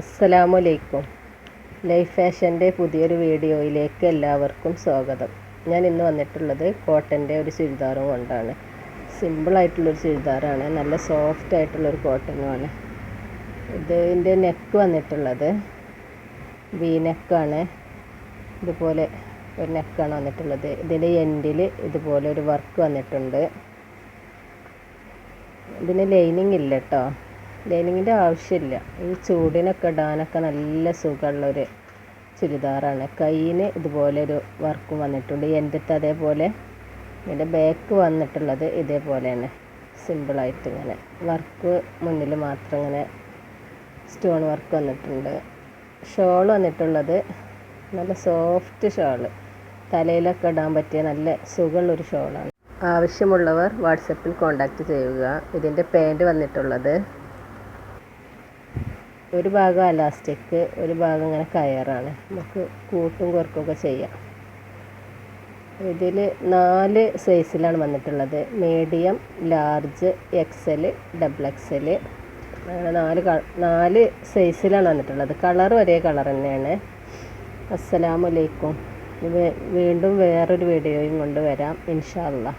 അസ്സലാമലൈക്കും. ലൈഫ് ഫാഷന്റെ പുതിയൊരു വീഡിയോയിലേക്ക് എല്ലാവർക്കും സ്വാഗതം. ഞാൻ ഇന്ന് വന്നിട്ടുള്ളത് കോട്ടന്റെ ഒരു ചുരിദാറും കൊണ്ടാണ്. സിമ്പിളായിട്ടുള്ളൊരു ചുരിദാറാണ്. നല്ല സോഫ്റ്റ് ആയിട്ടുള്ളൊരു കോട്ടനുമാണ് ഇതിന്റെ നെക്ക് വന്നിട്ടുള്ളത് വി നെക്കാണ് ഇതുപോലെ ഒരു നെക്കാണ് വന്നിട്ടുള്ളത്. ഇതിന്റെ എൻഡിൽ ഇതുപോലെ ഒരു വർക്ക് വന്നിട്ടുണ്ട്. ഇതിന് ലൈനിങ് ഇല്ല കേട്ടോ ലൈനിങ്ങിന്റെ ആവശ്യമില്ല. ഈ ചൂടിനൊക്കെ ഇടാനൊക്കെ നല്ല സുഖമുള്ളൊരു ചുരിദാറാണ്. കയ്യിന് ഇതുപോലെ ഒരു വർക്കും വന്നിട്ടുണ്ട്. എന്റെ അതേപോലെ ഇതിന്റെ ബാക്ക് വന്നിട്ടുള്ളത് ഇതേപോലെയാണ്. സിമ്പിളായിട്ട് ഇങ്ങനെ. വർക്ക് മുന്നിൽ മാത്രം ഇങ്ങനെ സ്റ്റോൺ വർക്ക് വന്നിട്ടുണ്ട്. ഷോൾ വന്നിട്ടുള്ളത് നല്ല സോഫ്റ്റ് ഷോൾ തലയിലൊക്കെ ഇടാൻ പറ്റിയ നല്ല സുഖമുള്ളൊരു ഷോളാണ് ആവശ്യമുള്ളവർ വാട്സപ്പിൽ കോൺടാക്റ്റ് ചെയ്യുക. ഇതിന്റെ പാന്റ് വന്നിട്ടുള്ളത് ഒരു ഭാഗം അലാസ്റ്റിക് ഒരു ഭാഗം ഇങ്ങനെ കയറാണ്. നമുക്ക് കൂട്ടും കുറക്കുമൊക്കെ ചെയ്യാം. ഇതിൽ നാല് സൈസിലാണ് വന്നിട്ടുള്ളത്. Medium large XL double XL. അങ്ങനെ നാല് നാല് സൈസിലാണ് വന്നിട്ടുള്ളത്. കളർ ഒരേ കളർ തന്നെയാണ്. അസ്സലാമലൈക്കും വീണ്ടും വേറൊരു വീഡിയോയും കൊണ്ട് വരാം. ഇൻഷാ അല്ലാ